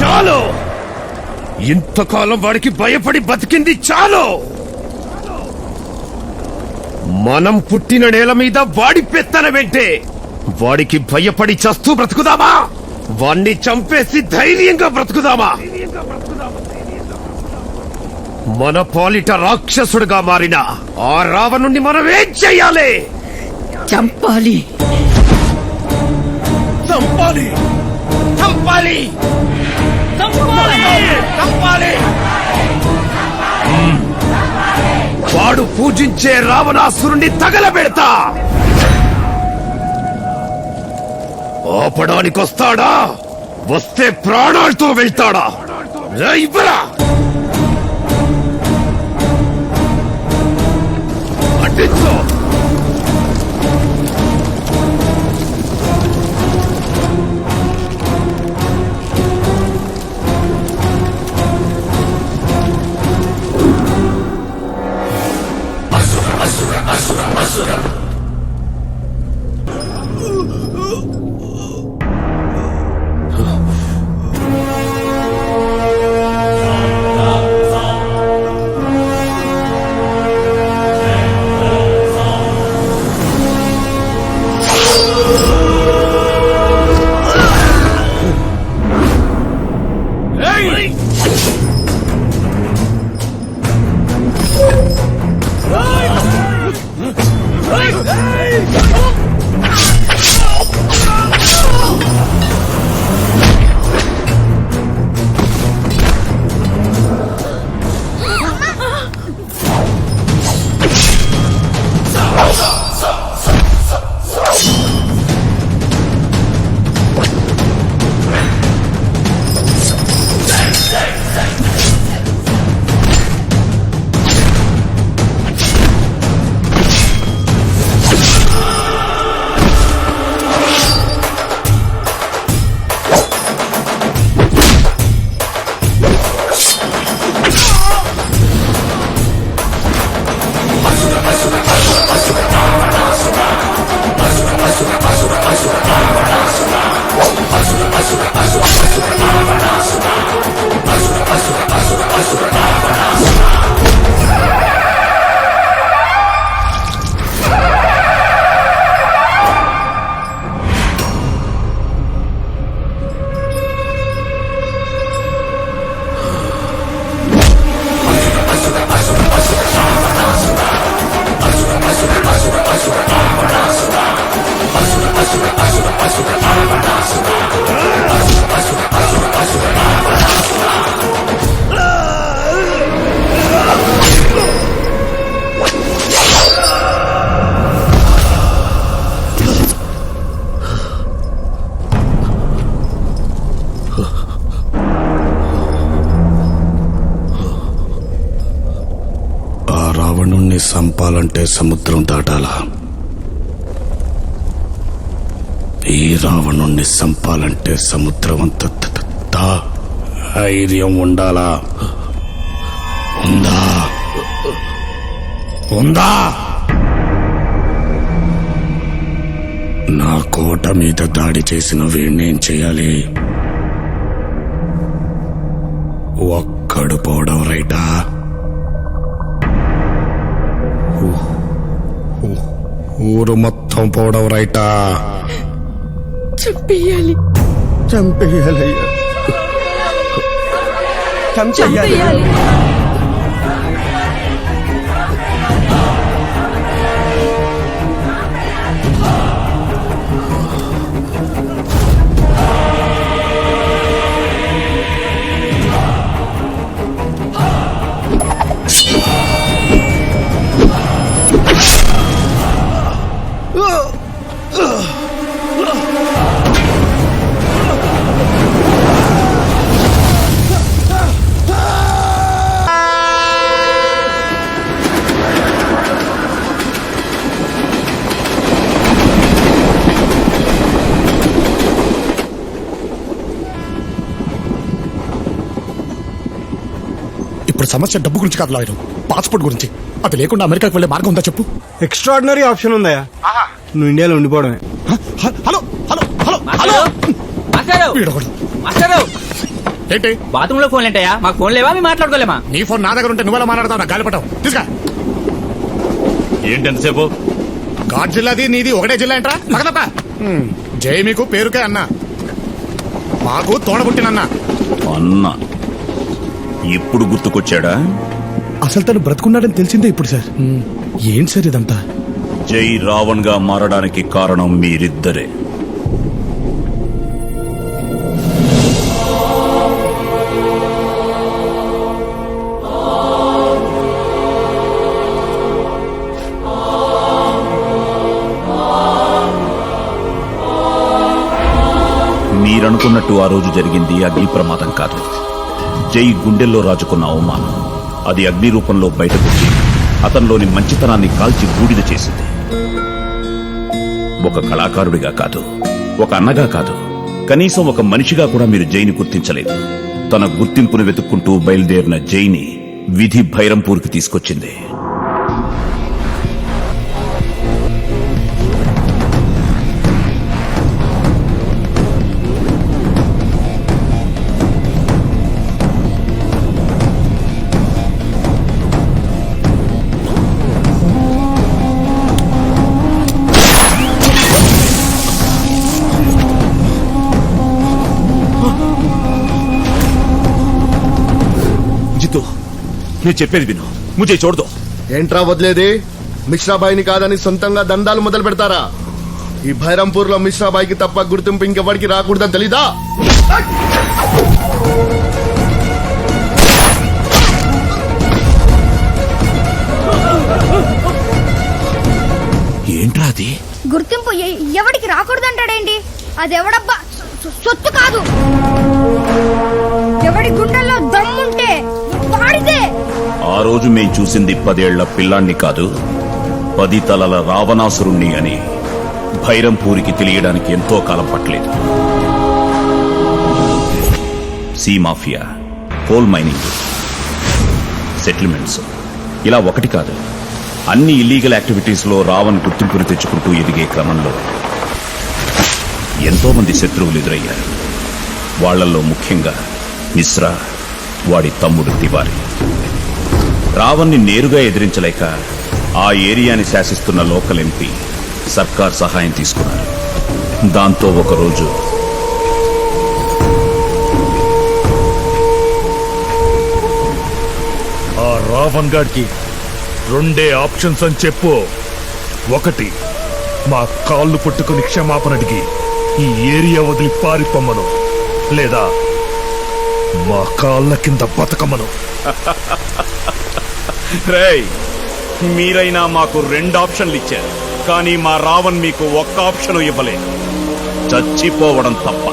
చాలు! ఇంతకాలం వాడికి భయపడి బతికింది చాలు! మనం పుట్టిన నేల మీద వాడి పెత్తన వెంటే వాడికి భయపడి చస్తూ బ్రతుకుదామా? వాణ్ణి చంపేసి ధైర్యంగా బ్రతుకుదామా? మన పాలిట రాక్షసుడుగా మారిన ఆ రావణుణ్ణి మనం ఏం చెయ్యాలి చంపాలి. చంపాలి. చంపాలి. చంపాలి. వాడు పూజించే రావణాసురుణ్ణి తగలబెడతా. ఆపడానికొస్తాడా వస్తే ప్రాణాలతో వెళ్తాడా? ఇవ్వరా? Asura, 是的 రావణుణ్ణి సముద్రం దాటాలా. ఈ రావణుణ్ణి చంపాలంటే సముద్రం అంత ధైర్యం ఉండాలా. ఉందా? ఉందా? నా కోట మీద దాడి చేసిన వీణ్ణేం చేయాలి? ఒక్కడు పోవడం రైటా? ఊరు మొత్తం పోవడం రైటా? చంపేయాలి. చంపేయాలయ్యా. చంపేయాలి. ఇప్పుడు సమస్య డబ్బు గురించి కాదు లాయరు. పాస్పోర్ట్ గురించి. అది లేకుండా అమెరికాకి వెళ్ళే మార్గం ఉందా చెప్పు. ఎక్స్ట్రాడినరీ ఆప్షన్ ఉందయ్యా. నువ్వు ఇండియాలో ఉండిపోవడమే. హలో? హలో? హలో? హలో? ఏంటి? బాత్రూమ్లో ఫోన్ ఏంటయ్యా మాకు ఫోన్ లేవా? మేము మాట్లాడుకోలేమా? నీ ఫోన్ నా దగ్గర ఉంటే నువ్వెలా మాట్లాడతావు? నా గాలిపటం. తీసుకా. ఏంటి ఎంతసేపు? ఘాట్ జిల్లాది నీది ఒకటే జిల్లా ఏంట్రా? పక్కనప్ప జై మీకు పేరుకే అన్న. మాకు తోడబుట్టినన్న. అన్న. ఇప్పుడు గుర్తుకొచ్చాడా? అసలు తను బ్రతుకున్నాడని తెలిసిందే ఇప్పుడు సార్. ఏంటి సార్ ఇదంతా? జై రావణ్గా మారడానికి కారణం మీరిద్దరే. మీరనుకున్నట్టు ఆ రోజు జరిగింది అగ్ని ప్రమాదం కాదు. జై గుండెల్లో రాజుకున్న అవమానం. అది అగ్ని రూపంలో బయటకొచ్చి అతనిలోని మంచితనాన్ని కాల్చి బూడిద చేసింది. ఒక కళాకారుడిగా కాదు ఒక అన్నగా కాదు. కనీసం ఒక మనిషిగా కూడా మీరు జైని గుర్తించలేదు. తన గుర్తింపును వెతుక్కుంటూ బయలుదేరిన జైని విధి భైరంపూర్కి తీసుకొచ్చింది. జితు నేను చెప్పేది విను. ముజే చూడదు. ఏంట్రా వదిలేది? మిశ్రాబాయిని కాదని సొంతంగా దందాలు మొదలు పెడతారా? ఈ భైరంపూర్లో మిశ్రాబాయికి తప్ప గుర్తింపు ఇంకెవరికి రాకూడదని తెలీదా? ఏంట్రా అది? గుర్తింపు ఎ- ఎవడికి రాకూడదంటాడేంటి? అది ఎవడబ్బా సొ- సొ- సొత్తు కాదు. ఎవడి వాడితే ఆ రోజు మేం చూసింది పదేళ్ళ పిల్లాన్ని కాదు పది తలల రావణాసురుణ్ణి అని భైరంపూరికి తెలియడానికి ఎంతో కాలం పట్టలేదు. See mafia coal mining settlements ఇలా ఒకటి కాదు అన్ని ఇల్లీగల్ యాక్టివిటీస్లో రావణ్ గుర్తింపును తెచ్చుకుంటూ ఎదిగే క్రమంలో ఎంతో మంది శత్రువులు ఎదురయ్యారు. వాళ్ళల్లో ముఖ్యంగా మిశ్రా వాడి తమ్ముడు తివారి. రావణ్ణి నేరుగా ఎదిరించలేక ఆ ఏరియాని శాసిస్తున్న లోకల్ ఎంపీ సర్కార్ సహాయం తీసుకున్నారు. దాంతో ఒకరోజు ఆ రావణ్ గాడికి రెండే ఆప్షన్స్ అని చెప్పు. ఒకటి మా కాళ్ళు పట్టుకుని క్షమాపణ అడిగి ఈ ఏరియా వదిలి పారిపోమ్మను. లేదా మా కాళ్ళ కింద బతకమ్మను రేయ్ మీరైనా మాకు రెండు ఆప్షన్లు ఇచ్చారు కానీ మా రావణ్ మీకు ఒక్క ఆప్షన్ ఇవ్వలేదు. చచ్చిపోవడం తప్ప.